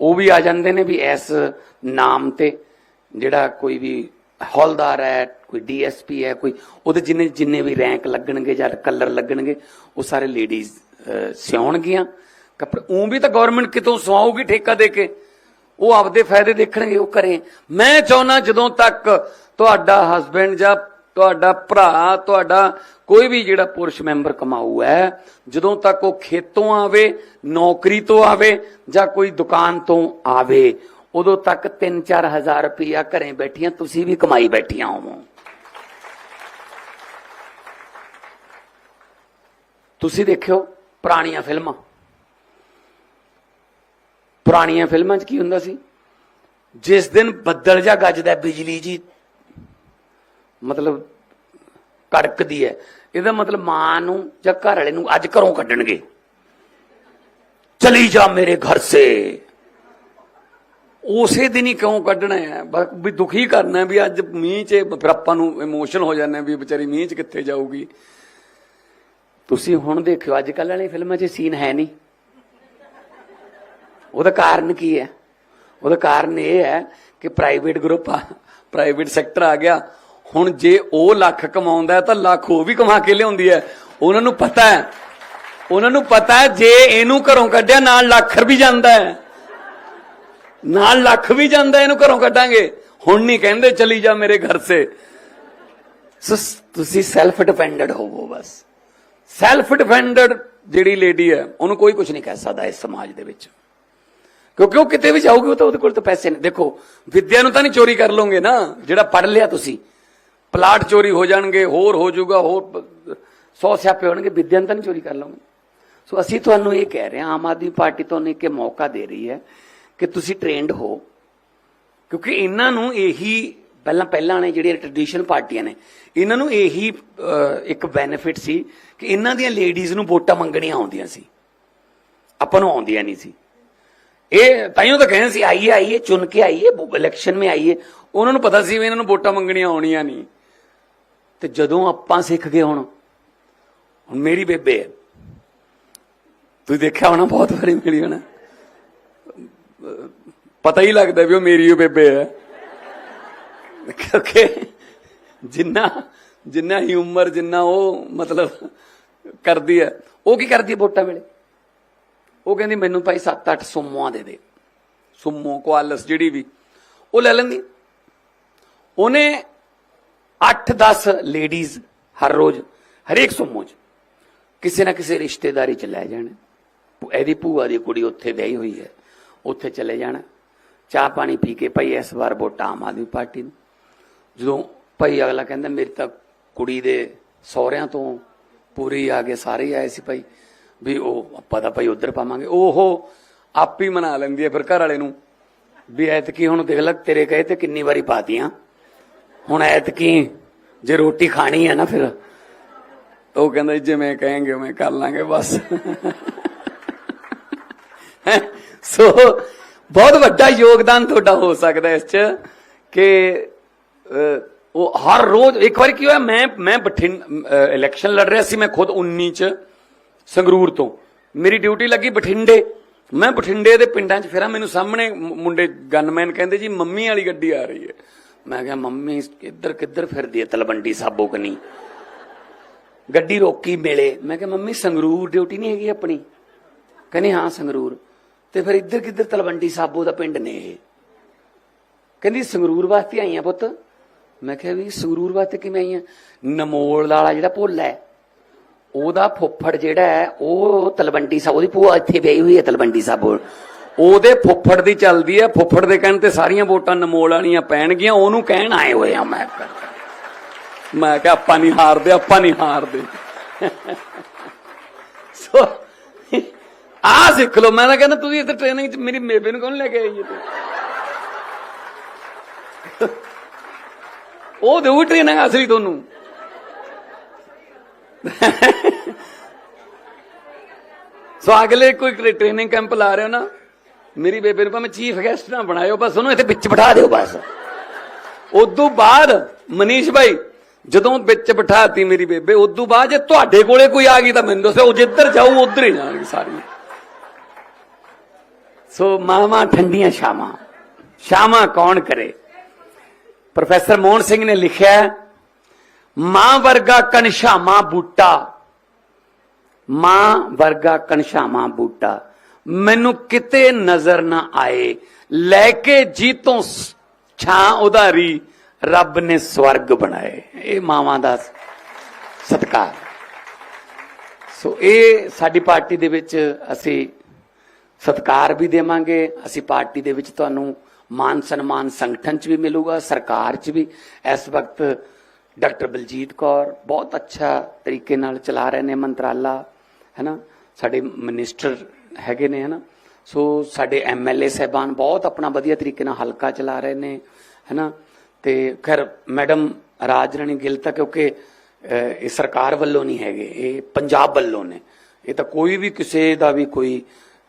ਉਹ ਵੀ ਆ ਜਾਂਦੇ ਨੇ ਵੀ ਇਸ ਨਾਮ ਤੇ ਜਿਹੜਾ ਕੋਈ ਵੀ ਹੌਲਦਾਰ ਹੈ ਕੋਈ ਡੀਐਸਪੀ ਹੈ, ਕੋਈ ਉਹਦੇ ਜਿੰਨੇ ਜਿੰਨੇ ਵੀ ਰੈਂਕ ਲੱਗਣਗੇ ਜਾਂ ਕਲਰ ਲੱਗਣਗੇ, ਉਹ ਸਾਰੇ ਲੇਡੀਜ਼ ਸਿਉਣਗੀਆਂ। ਕੱਪੜੇ ਉਹ ਵੀ ਤਾਂ ਗਵਰਨਮੈਂਟ ਕਿਤੋਂ ਸਵਾਉਗੀ ਠੇਕਾ ਦੇ ਕੇ? ਉਹ ਆਪਦੇ ਫਾਇਦੇ ਦੇਖਣਗੇ, ਉਹ ਕਰੇ। ਮੈਂ ਚਾਹੁੰਦਾ ਜਦੋਂ ਤੱਕ ਤੁਹਾਡਾ ਹਸਬੰਡ ਜਾਂ ਤੁਹਾਡਾ ਭਰਾ, ਤੁਹਾਡਾ ਕੋਈ ਵੀ ਜਿਹੜਾ ਪੁਰਸ਼ ਮੈਂਬਰ ਕਮਾਊ ਹੈ, ਜਦੋਂ ਤੱਕ ਉਹ ਖੇਤੋਂ ਆਵੇ, ਨੌਕਰੀ ਤੋਂ ਆਵੇ ਜਾਂ ਕੋਈ ਦੁਕਾਨ ਤੋਂ ਆਵੇ, ਉਦੋਂ ਤੱਕ 3-4000 ਰੁਪਇਆ ਘਰੇ ਬੈਠੀਆਂ, ਤੁਸੀਂ ਵੀ ਕਮਾਈ ਬੈਠੀਆਂ ਹੋਵੋ। ਤੁਸੀਂ ਦੇਖਿਓ ਪੁਰਾਣੀਆਂ ਫਿਲਮਾਂ। ਪੁਰਾਣੀਆਂ ਫਿਲਮਾਂ 'ਚ ਕੀ ਹੁੰਦਾ ਸੀ? ਜਿਸ ਦਿਨ ਬੱਦਲ ਜਾਂ ਗੱਜਦਾ ਬਿਜਲੀ ਜੀ, ਮਤਲਬ ਕੜਕਦੀ ਹੈ। ਇਹਦਾ ਮਤਲਬ ਮਾਂ ਨੂੰ ਜਾਂ ਘਰ ਵਾਲੇ ਨੂੰ ਅੱਜ ਘਰੋਂ ਕੱਢਣਗੇ। ਚਲੀ ਜਾ ਮੇਰੇ ਘਰ ਸੇ। ਉਸੇ ਦਿਨ ਹੀ ਕਿਉਂ ਕੱਢਣਾ ਹੈ? ਵੀ ਦੁਖੀ ਕਰਨਾ ਵੀ ਅੱਜ ਮੀਂਹ 'ਚ ਫਿਰ ਆਪਾਂ ਨੂੰ ਇਮੋਸ਼ਨ ਹੋ ਜਾਂਦੇ ਵੀ ਵਿਚਾਰੀ ਮੀਂਹ 'ਚ ਕਿੱਥੇ ਜਾਊਗੀ। ਤੁਸੀਂ ਹੁਣ ਦੇਖਿਓ ਅੱਜ ਕੱਲ੍ਹ ਵਾਲੀ ਫਿਲਮਾਂ 'ਚ ਸੀਨ ਹੈ ਨਹੀਂ। ਉਹਦਾ ਕਾਰਨ ਕੀ ਹੈ? ਉਹਦਾ ਕਾਰਨ ਇਹ ਹੈ ਕਿ ਪ੍ਰਾਈਵੇਟ ਗਰੁੱਪ ਆ ਪ੍ਰਾਈਵੇਟ ਸੈਕਟਰ ਆ ਗਿਆ। ਹੁਣ ਜੇ ਉਹ ਲੱਖ ਕਮਾਉਂਦਾ ਤਾਂ ਲੱਖ ਉਹ ਵੀ ਕਮਾ ਕੇ ਲਿਆਉਂਦੀ ਹੈ। ਉਹਨਾਂ ਨੂੰ ਪਤਾ ਹੈ, ਉਹਨਾਂ ਨੂੰ ਪਤਾ ਹੈ ਜੇ ਇਹਨੂੰ ਘਰੋਂ ਕੱਢਿਆ, ਨਾਲ ਲੱਖ ਵੀ ਜਾਂਦਾ ਹੈ। ਨਾਲ ਲੱਖ ਵੀ ਜਾਂਦਾ ਇਹਨੂੰ ਘਰੋਂ ਕੱਢਾਂਗੇ। ਹੁਣ ਨਹੀਂ ਕਹਿੰਦੇ, ਚਲੀ ਜਾ ਮੇਰੇ ਘਰ ਸੇ। ਤੁਸੀਂ ਸੈਲਫ ਡਿਪੈਂਡੈਂਟ ਹੋਵੋ ਬਸ। ਸੈਲਫ ਡਿਫੈਂਡਡ ਜਿਹੜੀ ਲੇਡੀ ਹੈ, ਉਹਨੂੰ ਕੋਈ ਕੁਝ ਨਹੀਂ ਕਹਿ ਸਕਦਾ ਇਸ ਸਮਾਜ ਦੇ ਵਿੱਚ। ਕਿਉਂਕਿ ਉਹ ਕਿਤੇ ਵੀ ਜਾਊਗੀ, ਉਹ ਤਾਂ ਉਹਦੇ ਕੋਲ ਤਾਂ ਪੈਸੇ ਨੇ। ਦੇਖੋ, ਵਿਦਿਆ ਨੂੰ ਤਾਂ ਨਹੀਂ ਚੋਰੀ ਕਰ ਲਓਗੇ ਨਾ, ਜਿਹੜਾ ਪੜ ਲਿਆ ਤੁਸੀਂ। ਪਲਾਟ ਚੋਰੀ ਹੋ ਜਾਣਗੇ, ਹੋਰ ਹੋ ਜਾਊਗਾ, ਹੋਰ ਸੌ ਸਿਆਪੇ ਹੋਣਗੇ, ਵਿਦਿਆ ਨੂੰ ਤਾਂ ਨਹੀਂ ਚੋਰੀ ਕਰ ਲਓਗੇ। ਸੋ ਅਸੀਂ ਤੁਹਾਨੂੰ ਇਹ ਕਹਿ ਰਹੇ ਹਾਂ, ਆਮ ਆਦਮੀ ਪਾਰਟੀ ਤੁਹਾਨੂੰ ਇੱਕ ਮੌਕਾ ਦੇ ਰਹੀ ਹੈ ਕਿ ਤੁਸੀਂ ਟ੍ਰੇਨਡ ਹੋ। ਕਿਉਂਕਿ ਇਹਨਾਂ ਨੂੰ ਇਹੀ ਪਹਿਲਾਂ ਪਹਿਲਾਂ ਨੇ ਜਿਹੜੀਆਂ ਟ੍ਰੈਡੀਸ਼ਨਲ ਪਾਰਟੀਆਂ ਨੇ, ਇਹਨਾਂ ਨੂੰ ਇਹੀ ਇੱਕ ਬੈਨੀਫਿਟ ਸੀ ਕਿ ਇਹਨਾਂ ਦੀਆਂ ਲੇਡੀਜ਼ ਨੂੰ ਵੋਟਾਂ ਮੰਗਣੀਆਂ ਆਉਂਦੀਆਂ ਸੀ। ਆਪਾਂ ਨੂੰ ਆਉਂਦੀਆਂ ਨਹੀਂ ਸੀ। ਇਹ ਤਾਈਓ ਤਾਂ ਕਹਿੰਦੇ ਸੀ, ਆਈਏ ਆਈਏ, ਚੁਣ ਕੇ ਆਈਏ ਇਲੈਕਸ਼ਨ में ਆਈਏ। ਉਹਨਾਂ ਨੂੰ ਪਤਾ ਸੀ ਵੀ ਇਹਨਾਂ ਨੂੰ ਵੋਟਾਂ ਮੰਗਣੀਆਂ ਆਉਣੀਆਂ ਨਹੀਂ। ਤੇ ਜਦੋਂ ਆਪਾਂ ਸਿੱਖ ਗਏ ਹੁਣ ਹੁਣ ਮੇਰੀ ਬੇਬੇ ਹੈ। ਤੁਸੀਂ ਦੇਖਿਆ ਹੋਣਾ, ਬਹੁਤ ਵਾਰੀ ਮਿਲੀ ਹੋਣਾ। ਪਤਾ ਹੀ ਲੱਗਦਾ ਵੀ ਉਹ ਮੇਰੀ ਉਹ ਬੇਬੇ ਹੈ। ਕਿਉਂਕਿ ਜਿੰਨਾ ਜਿੰਨਾ ਹੀ ਉਮਰ, ਜਿੰਨਾ ਉਹ ਮਤਲਬ ਕਰਦੀ ਹੈ, ਉਹ ਕੀ ਕਰਦੀ ਹੈ ਵੋਟਾਂ ਵੇਲੇ? ਉਹ ਕਹਿੰਦੀ, ਮੈਨੂੰ ਭਾਈ 7-8 ਸੁੰਮੋਆਂ ਦੇ ਦੇ। ਸੁਮੋ, ਕੁਆਲਸ, ਜਿਹੜੀ ਵੀ। ਉਹ ਲੈ ਲੈਂਦੀ। ਉਹਨੇ 8-10 ਲੇਡੀਜ਼ ਹਰ ਰੋਜ਼, ਹਰੇਕ ਸੁੰਮੋ 'ਚ ਕਿਸੇ ਨਾ ਕਿਸੇ ਰਿਸ਼ਤੇਦਾਰੀ 'ਚ ਲੈ ਜਾਣਾ। ਇਹਦੀ ਭੂਆ ਦੀ ਕੁੜੀ ਉੱਥੇ ਵਿਆਹੀ ਹੋਈ ਹੈ। ਉੱਥੇ ਚਲੇ ਜਾਣਾ। ਚਾਹ ਪਾਣੀ ਪੀ ਕੇ ਭਾਈ ਇਸ ਵਾਰ ਵੋਟਾਂ ਆਮ ਆਦਮੀ ਪਾਰਟੀ ਨੂੰ। ਜਦੋਂ ਭਾਈ ਅਗਲਾ ਕਹਿੰਦਾ ਮੇਰੀ ਤਾਂ ਕੁੜੀ ਦੇ ਸਹੁਰਿਆਂ ਤੋਂ ਪੂਰੀ ਆ ਗਏ ਸਾਰੇ ਆਏ ਸੀ ਭਾਈ, ਵੀ ਉਹ ਆਪਾਂ ਤਾਂ ਭਾਈ ਉਧਰ ਪਾਵਾਂਗੇ। ਉਹ ਆਪ ਹੀ ਮਨਾ ਲੈਂਦੀ ਹੈ ਫਿਰ ਘਰ ਵਾਲੇ ਨੂੰ, ਵੀ ਐਤਕੀ ਹੁਣ ਦੇਖ ਲੈ ਤੇਰੇ ਕਹੇ ਤੇ ਕਿੰਨੀ ਵਾਰੀ ਪਾਤੀਆਂ। ਹੁਣ ਐਤਕੀ ਜੇ ਰੋਟੀ ਖਾਣੀ ਹੈ ਨਾ ਫਿਰ, ਉਹ ਕਹਿੰਦਾ ਜਿਵੇਂ ਕहेंगे ਉਵੇਂ ਕਰ ਲਾਂਗੇ ਬਸ। ਸੋ ਬਹੁਤ ਵੱਡਾ ਯੋਗਦਾਨ ਤੁਹਾਡਾ ਹੋ ਸਕਦਾ ਇਸ ਚ ਕਿ ਉਹ ਹਰ ਰੋਜ਼, ਇੱਕ ਵਾਰ ਕੀ ਹੋਇਆ, ਮੈਂ ਮੈਂ ਬਠਿੰਡ ਇਲੈਕਸ਼ਨ ਲੜ ਰਿਹਾ ਸੀ, ਮੈਂ ਖੁਦ 19 ਚ, ਸੰਗਰੂਰ ਤੋਂ। ਮੇਰੀ ਡਿਊਟੀ ਲੱਗੀ ਬਠਿੰਡੇ। ਮੈਂ ਬਠਿੰਡੇ ਦੇ ਪਿੰਡਾਂ 'ਚ ਫਿਰਾਂ, ਮੈਨੂੰ ਸਾਹਮਣੇ ਮੁੰਡੇ ਗਨਮੈਨ ਕਹਿੰਦੇ, ਜੀ, ਮੰਮੀ ਵਾਲੀ ਗੱਡੀ ਆ ਰਹੀ ਹੈ। ਮੈਂ ਕਿਹਾ, ਮੰਮੀ, ਕਿੱਧਰ ਕਿੱਧਰ ਫਿਰਦੀ ਹੈ ਤਲਵੰਡੀ ਸਾਬੋ ਕਨੀ? ਗੱਡੀ ਰੋਕੀ ਮੇਲੇ। ਮੈਂ ਕਿਹਾ, ਮੰਮੀ, ਸੰਗਰੂਰ ਡਿਊਟੀ ਨਹੀਂ ਹੈਗੀ ਆਪਣੀ? ਕਹਿੰਦੀ, ਹਾਂ, ਸੰਗਰੂਰ। ਤੇ ਫਿਰ ਇੱਧਰ ਕਿੱਧਰ ਤਲਵੰਡੀ ਸਾਬੋ ਦਾ ਪਿੰਡ ਨੇ ਇਹ। ਕਹਿੰਦੀ, ਸੰਗਰੂਰ ਵਾਸਤੇ ਆਈਆਂ ਪੁੱਤ। ਮੈਂ ਕਿਹਾ ਵੀ ਸੰਗਰੂਰ ਵਾਸਤੇ ਕਿਵੇਂ ਆਈਆਂ ਨਮੋਲ ਵਾਲਾ ਜਿਹੜਾ ਭੋਲਾ ਹੈ, ਉਹਦਾ ਫੁੱਫੜ ਜਿਹੜਾ ਹੈ, ਉਹ ਤਲਵੰਡੀ ਸਾਹਿਬ, ਉਹਦੀ ਭੂਆ ਇੱਥੇ ਵਿਆਹੀ ਹੋਈ ਹੈ ਤਲਵੰਡੀ ਸਾਹਿਬ ਉਹਦੇ ਫੁੱਫੜ ਦੀ ਚੱਲਦੀ ਹੈ, ਫੁੱਫੜ ਦੇ ਕਹਿਣ ਤੇ ਸਾਰੀਆਂ ਵੋਟਾਂ ਨਮੋਲ ਵਾਲੀਆਂ ਪੈਣਗੀਆਂ, ਉਹਨੂੰ ਕਹਿਣ ਆਏ ਹੋਏ ਆ ਮੈਂ। ਮੈਂ ਕਿਹਾ, ਆਪਾਂ ਨਹੀਂ ਹਾਰਦੇ, ਆਪਾਂ ਨਹੀਂ ਹਾਰਦੇ। ਸੋ ਆ ਸਿੱਖ ਲੋ ਮੈਂ ਤਾਂ ਕਹਿੰਦਾ, ਤੁਸੀਂ ਇੱਥੇ ਟ੍ਰੇਨਿੰਗ ਚ, ਮੇਰੀ ਮੇਬੇ ਨੂੰ ਕੌਣ ਲੈ ਕੇ ਆਈ ਹੈ? ਉਹ ਦੇਊ ਟ੍ਰੇਨਿੰਗ ਅਸਲੀ ਤੁਹਾਨੂੰ। ਸੋ ਅਗਲੇ ਕੋਈ ਟ੍ਰੇਨਿੰਗ ਕੈਂਪ ਲਾ ਰਹੇ ਹੋ ਨਾ, ਮੇਰੀ ਬੇਬੇ ਨੂੰ ਭਾਵੇਂ ਚੀਫ ਗੈਸਟ ਨਾ ਬਣਾਇਓ, ਬਸ ਉਹਨੂੰ ਇੱਥੇ ਵਿੱਚ ਬਿਠਾ ਦਿਓ ਬਸ। ਉਦੋਂ ਬਾਅਦ ਮਨੀਸ਼ ਭਾਈ ਜਦੋਂ ਵਿੱਚ ਬਿਠਾਤੀ ਮੇਰੀ ਬੇਬੇ, ਉਦੋਂ ਬਾਅਦ ਜੇ ਤੁਹਾਡੇ ਕੋਲੇ ਕੋਈ ਆ ਗਈ ਤਾਂ ਮੈਨੂੰ ਦੱਸੋ ਉਹ ਜਿੱਧਰ ਜਾਊ ਉਧਰ ਹੀ ਜਾਣਗੇ ਸਾਰੀਆਂ। ਸੋ ਮਾਵਾਂ ਠੰਡੀਆਂ ਸ਼ਾਮਾਂ ਸ਼ਾਮਾਂ ਕੌਣ ਕਰੇ? ਪ੍ਰੋਫੈਸਰ ਮੋਹਨ ਸਿੰਘ ਨੇ ਲਿਖਿਆ ਮਾਂ ਵਰਗਾ ਕਨਸ਼ਾਮਾ ਬੂਟਾ। ਮਾਂ ਵਰਗਾ ਕਨਸ਼ਾਮਾ ਬੂਟਾ। ਮੈਨੂੰ ਕਿਤੇ ਨਜ਼ਰ ਨਾ ਆਏ। ਲੈ ਕੇ ਜੀਤੋਂ ਛਾਂ ਉਧਾਰੀ, ਰੱਬ ਨੇ ਸਵਰਗ ਬਣਾਏ। ਇਹ ਮਾਵਾਂ ਦਾ ਸਤਕਾਰ। ਸੋ ਇਹ ਸਾਡੀ ਪਾਰਟੀ ਦੇ ਵਿੱਚ ਅਸੀਂ ਸਤਕਾਰ ਵੀ ਦੇਵਾਂਗੇ। ਅਸੀਂ ਪਾਰਟੀ ਦੇ ਵਿੱਚ ਤੁਹਾਨੂੰ ਮਾਨ ਸਨਮਾਨ ਸੰਗਠਨ ਚ ਵੀ ਮਿਲੂਗਾ, ਸਰਕਾਰ ਚ ਵੀ। ਇਸ ਵਕਤ ਡਾਕਟਰ ਬਲਜੀਤ ਕੌਰ ਬਹੁਤ ਅੱਛਾ ਤਰੀਕੇ ਨਾਲ ਚਲਾ ਰਹੇ ਨੇ ਮੰਤਰਾਲਾ, ਹੈਨਾ? ਸਾਡੇ ਮਿਨਿਸਟਰ ਹੈਗੇ ਨੇ, ਹੈਨਾ? ਸੋ ਸਾਡੇ ਐਮਐਲਏ ਸਹਿਬਾਨ ਬਹੁਤ ਆਪਣਾ ਵਧੀਆ ਤਰੀਕੇ ਨਾਲ ਹਲਕਾ ਚਲਾ ਰਹੇ ਨੇ, ਹੈਨਾ? ਤੇ ਖੈਰ, ਮੈਡਮ ਰਾਜ ਰਾਣੀ ਗਿੱਲ ਤਾਂ ਕਿਉਂਕਿ ਇਹ ਸਰਕਾਰ ਵੱਲੋਂ ਨਹੀਂ ਹੈਗੇ, ਇਹ ਪੰਜਾਬ ਵੱਲੋਂ ਨੇ। ਇਹ ਤਾਂ ਕੋਈ ਵੀ ਕਿਸੇ ਦਾ ਵੀ ਕੋਈ,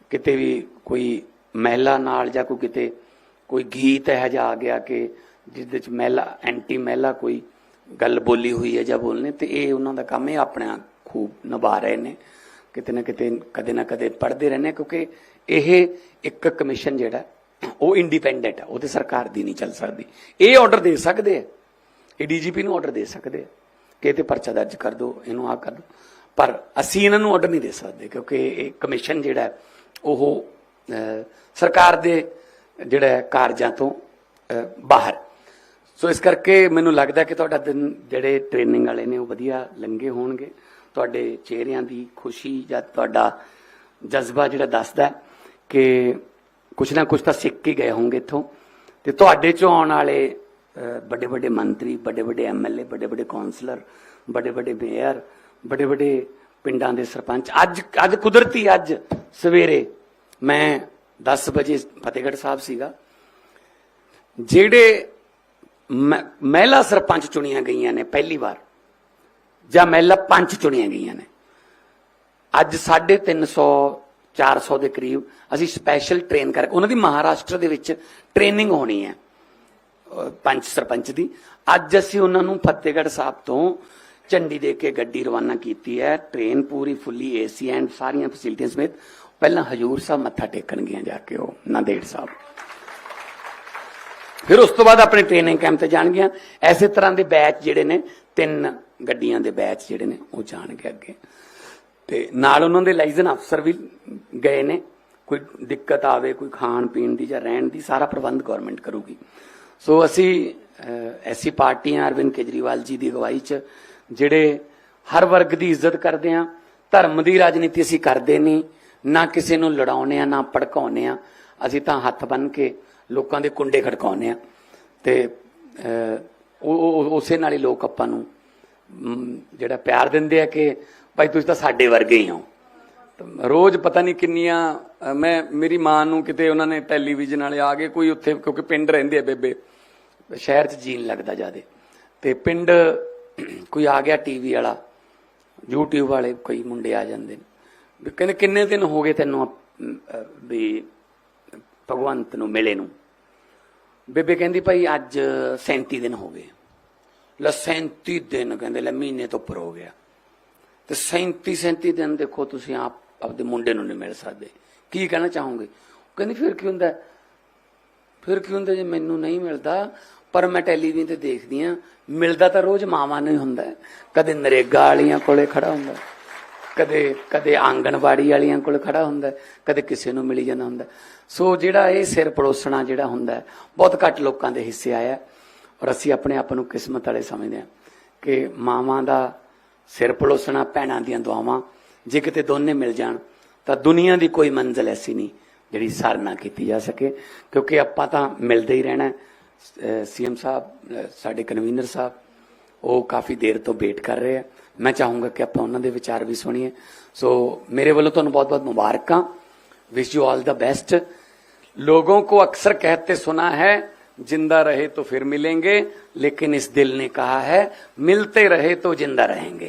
ਕਿਤੇ ਵੀ ਕੋਈ ਮਹਿਲਾ ਨਾਲ ਜਾਂ ਕੋਈ ਕਿਤੇ ਕੋਈ ਗੀਤ ਹੈ ਜਾਂ ਆ ਗਿਆ ਕਿ ਜਿਸ ਵਿੱਚ ਮਹਿਲਾ ਐਂਟੀ ਮਹਿਲਾ ਕੋਈ ਗੱਲ ਬੋਲੀ ਹੋਈ ਹੈ ਜਾਂ ਬੋਲਨੇ ਤੇ ਇਹ ਉਹਨਾਂ ਦਾ ਕੰਮ ਹੈ, ਆਪਣਾ ਖੂਬ ਨਿਭਾ ਰਹੇ ਨੇ। ਕਿਤੇ ਨਾ ਕਿਤੇ, ਕਦੇ ਨਾ ਕਦੇ ਪੜ੍ਹਦੇ ਰਹਿੰਦੇ ਕਿਉਂਕਿ ਇਹ ਇੱਕ ਕਮਿਸ਼ਨ ਜਿਹੜਾ, ਉਹ ਇੰਡੀਪੈਂਡੈਂਟ ਹੈ ਉਹ ਤੇ ਸਰਕਾਰ ਦੀ ਨਹੀਂ ਚੱਲ ਸਕਦੀ। ਇਹ ਆਰਡਰ ਦੇ ਸਕਦੇ ਆ। ਇਹ ਡੀਜੀਪੀ ਨੂੰ ਆਰਡਰ ਦੇ ਸਕਦੇ ਆ। ਕਿ ਇਹ ਤੇ ਪਰਚਾ ਦਰਜ ਕਰ ਦਿਓ ਇਹਨੂੰ ਆ ਕਰ ਦਿਓ ਪਰ ਅਸੀਂ ਇਹਨਾਂ ਨੂੰ ਆਰਡਰ ਨਹੀਂ ਦੇ ਸਕਦੇ, ਕਿਉਂਕਿ ਇਹ ਕਮਿਸ਼ਨ ਜਿਹੜਾ, ਉਹ ਸਰਕਾਰ ਦੇ ਜਿਹੜਾ ਕਾਰਜਾਂ ਤੋਂ ਬਾਹਰ। ਸੋ ਇਸ ਕਰਕੇ ਮੈਨੂੰ ਲੱਗਦਾ ਕਿ ਤੁਹਾਡਾ ਦਿਨ ਜਿਹੜੇ ਟ੍ਰੇਨਿੰਗ ਵਾਲੇ ਨੇ ਉਹ ਵਧੀਆ ਲੰਗੇ ਹੋਣਗੇ। ਤੁਹਾਡੇ ਚਿਹਰਿਆਂ ਦੀ ਖੁਸ਼ੀ ਜਾਂ ਤੁਹਾਡਾ ਜਜ਼ਬਾ ਜਿਹੜਾ ਦੱਸਦਾ ਕਿ ਕੁਛ ਨਾ ਕੁਛ ਤਾਂ ਸਿੱਖ ਕੇ ਗਏ ਹੋਣਗੇ ਇੱਥੋਂ। ਤੇ ਤੁਹਾਡੇ ਚੋਂ ਆਉਣ ਵਾਲੇ ਵੱਡੇ ਵੱਡੇ ਮੰਤਰੀ, ਵੱਡੇ ਵੱਡੇ ਐਮਐਲਏ ਵੱਡੇ ਵੱਡੇ ਕਾਉਂਸਲਰ ਵੱਡੇ ਵੱਡੇ ਮੇਅਰ, ਵੱਡੇ ਵੱਡੇ ਪਿੰਡਾਂ ਦੇ ਸਰਪੰਚ, ਅੱਜ ਅੱਜ ਕੁਦਰਤੀ ਅੱਜ ਸਵੇਰੇ ਮੈਂ 10 ਵਜੇ ਫਤਿਹਗੜ੍ਹ ਸਾਹਿਬ ਸੀਗਾ। ਜਿਹੜੇ ਮ- ਮਹਿਲਾ ਸਰਪੰਚ ਚੁਣੀਆਂ ਗਈਆਂ ਨੇ ਪਹਿਲੀ ਵਾਰ, ਜਾਂ ਮਹਿਲਾ ਪੰਚ ਚੁਣੀਆਂ ਗਈਆਂ ਨੇ। ਅੱਜ 350 400 ਦੇ ਕਰੀਬ ਅਸੀਂ ਸਪੈਸ਼ਲ ਟ੍ਰੇਨ ਕਰ ਉਹਨਾਂ ਦੀ ਮਹਾਰਾਸ਼ਟਰ ਦੇ ਵਿੱਚ ਟ੍ਰੇਨਿੰਗ ਹੋਣੀ ਹੈ ਪੰਚ ਸਰਪੰਚ ਦੀ। ਅੱਜ ਅਸੀਂ ਉਹਨਾਂ ਨੂੰ ਫਤਿਹਗੜ੍ਹ ਸਾਹਿਬ ਤੋਂ ਝੰਡੀ ਦੇ ਕੇ ਗੱਡੀ ਰਵਾਨਾ ਕੀਤੀ ਹੈ। ਟ੍ਰੇਨ ਪੂਰੀ, ਫੁੱਲੀ ਏਸੀ ਐਂਡ ਸਾਰੀਆਂ ਫੈਸਿਲਿਟੀਆਂ ਸਮੇਤ ਪਹਿਲਾਂ ਹਜੂਰ ਸਾਹਿਬ ਮੱਥਾ ਟੇਕਣਗੀਆਂ ਜਾ ਕੇ ਉਹ ਨਾਂਦੇੜ ਸਾਹਿਬ। ਫਿਰ ਉਸ ਤੋਂ ਬਾਅਦ ਆਪਣੇ ਟ੍ਰੇਨਿੰਗ ਕੈਂਪ ਤੇ ਜਾਣਗੀਆਂ ਐਸੇ ਤਰ੍ਹਾਂ ਦੇ ਬੈਚ ਜਿਹੜੇ ਨੇ ਤਿੰਨ ਗੱਡੀਆਂ ਦੇ ਬੈਚ ਜਿਹੜੇ ਨੇ ਉਹ ਜਾਣਗੇ ਅੱਗੇ। ਤੇ ਨਾਲ ਉਹਨਾਂ ਦੇ ਲਾਇਸਨ ਅਫਸਰ ਵੀ ਗਏ ਨੇ। ਕੋਈ ਦਿੱਕਤ ਆਵੇ ਕੋਈ ਖਾਣ ਪੀਣ ਦੀ ਜਾਂ ਰਹਿਣ ਦੀ ਸਾਰਾ ਪ੍ਰਬੰਧ ਗਵਰਨਮੈਂਟ ਕਰੂਗੀ। ਸੋ ਅਸੀਂ ਅਹ, ਐਸੀ ਪਾਰਟੀਆਂ ਅਰਵਿੰਦ ਕੇਜਰੀਵਾਲ ਜੀ ਦੀ ਅਗਵਾਈ 'ਚ ਜਿਹੜੇ ਹਰ ਵਰਗ ਦੀ ਇੱਜ਼ਤ ਕਰਦੇ ਆ ਧਰਮ ਦੀ ਰਾਜਨੀਤੀ ਅਸੀਂ ਕਰਦੇ ਨਹੀਂ ਨਾ ਕਿਸੇ ਨੂੰ ਲੜਾਉਨੇ ਆ, ਨਾ ਭੜਕਾਉਨੇ ਆ। ਅਸੀਂ ਤਾਂ ਹੱਥ ਬੰਨ ਕੇ ਲੋਕਾਂ ਦੇ ਕੁੰਡੇ ਖੜਕਾਉਨੇ ਆ। ਤੇ ਉਹ ਉਸੇ ਨਾਲ ਹੀ ਲੋਕ ਆਪਾਂ ਨੂੰ ਜਿਹੜਾ ਪਿਆਰ ਦਿੰਦੇ ਆ ਕਿ ਭਾਈ ਤੁਸੀਂ ਤਾਂ ਸਾਡੇ ਵਰਗੇ ਹੀ ਹੋ। ਰੋਜ਼ ਪਤਾ ਨਹੀਂ ਕਿੰਨੀਆਂ ਮੈਂ, ਮੇਰੀ ਮਾਂ ਨੂੰ ਕਿਤੇ ਉਹਨਾਂ ਨੇ ਟੈਲੀਵਿਜ਼ਨ ਵਾਲੇ ਆ ਗਏ, ਕੋਈ ਉੱਥੇ, ਕਿਉਂਕਿ ਪਿੰਡ ਰਹਿੰਦੇ ਆ ਬੇਬੇ, ਸ਼ਹਿਰ 'ਚ ਜੀਣ ਲੱਗਦਾ ਜਿਆਦੇ। ਤੇ ਪਿੰਡ, ਕੋਈ ਆ ਗਿਆ ਟੀਵੀ ਵਾਲਾ, YouTube ਵਾਲੇ ਕੋਈ ਮੁੰਡੇ ਆ ਜਾਂਦੇ ਨੇ। ਕਹਿੰਦੇ ਕਿੰਨੇ ਦਿਨ ਹੋ ਗਏ ਤੈਨੂੰ ਵੀ ਭਗਵੰਤ ਨੂੰ ਮਿਲੇ ਨੂੰ? ਬੇਬੇ ਕਹਿੰਦੀ ਭਾਈ ਅੱਜ 37 ਦਿਨ ਹੋ ਗਏ। ਲੈ 37 ਦਿਨ ਕਹਿੰਦੇ, ਲੈ ਮਹੀਨੇ ਤੋਂ ਉੱਪਰ ਹੋ ਗਿਆ। ਤੇ 37 37 ਦਿਨ ਦੇਖੋ ਤੁਸੀਂ ਆਪ ਆਪਦੇ ਮੁੰਡੇ ਨੂੰ ਨਹੀਂ ਮਿਲ ਸਕਦੇ। ਕੀ ਕਹਿਣਾ ਚਾਹੋਗੇ? ਕਹਿੰਦੀ ਫਿਰ ਕੀ ਹੁੰਦਾ? ਫਿਰ ਕੀ ਹੁੰਦਾ ਜੇ ਮੈਨੂੰ ਨਹੀਂ ਮਿਲਦਾ? ਪਰ ਮੈਂ ਟੈਲੀਵਿਜ਼ਨ ਤੇ ਦੇਖਦੀ ਆ ਮਿਲਦਾ ਤਾਂ ਰੋਜ਼ ਮਾਵਾਂ ਨੂੰ ਹੀ ਹੁੰਦਾ। ਕਦੇ ਨਰੇਗਾ ਵਾਲੀਆਂ ਕੋਲੇ ਖੜਾ ਹੁੰਦਾ। ਕਦੇ ਕਦੇ ਆਂਗਣਵਾੜੀ ਵਾਲੀਆਂ ਕੋਲ ਖੜਾ ਹੁੰਦਾ, ਕਦੇ ਕਿਸੇ ਨੂੰ ਮਿਲੀ ਜਾਂਦਾ ਹੁੰਦਾ। ਸੋ ਜਿਹੜਾ ਇਹ ਸਿਰ ਪੜੋਸਣਾ ਜਿਹੜਾ ਹੁੰਦਾ, ਬਹੁਤ ਘੱਟ ਲੋਕਾਂ ਦੇ ਹਿੱਸੇ ਆਇਆ। ਔਰ ਅਸੀਂ ਆਪਣੇ ਆਪ ਨੂੰ ਕਿਸਮਤ ਵਾਲੇ ਸਮਝਦੇ ਹਾਂ ਕਿ ਮਾਵਾਂ ਦਾ ਸਿਰ ਪਲੋਸਣਾ ਭੈਣਾਂ ਦੀਆਂ ਦੁਆਵਾਂ, ਜੇ ਕਿਤੇ ਦੋਨੇ ਮਿਲ ਜਾਣ, ਤਾਂ ਦੁਨੀਆ ਦੀ ਕੋਈ ਮੰਜ਼ਲ ਐਸੀ ਨਹੀਂ ਜਿਹੜੀ ਸਰ ਨਾ ਕੀਤੀ ਜਾ ਸਕੇ। ਕਿਉਂਕਿ ਆਪਾਂ ਤਾਂ ਮਿਲਦੇ ਹੀ ਰਹਿਣਾ ਸੀਐਮ ਸਾਹਿਬ ਸਾਡੇ ਕਨਵੀਨਰ ਸਾਹਿਬ, ਉਹ ਕਾਫੀ ਦੇਰ ਤੋਂ ਵੇਟ ਕਰ ਰਹੇ ਆ। ਮੈਂ ਚਾਹੂੰਗਾ ਕਿ ਆਪਾਂ ਉਹਨਾਂ ਦੇ ਵਿਚਾਰ ਵੀ ਸੁਣੀਏ ਸੋ ਮੇਰੇ ਵੱਲੋਂ ਤੁਹਾਨੂੰ ਬਹੁਤ-ਬਹੁਤ ਮੁਬਾਰਕਾਂ wish you all the best लोगों को अक्सर कहते सुना है जिंदा रहे तो फिर मिलेंगे लेकिन इस दिल ने कहा है मिलते रहे तो जिंदा रहेंगे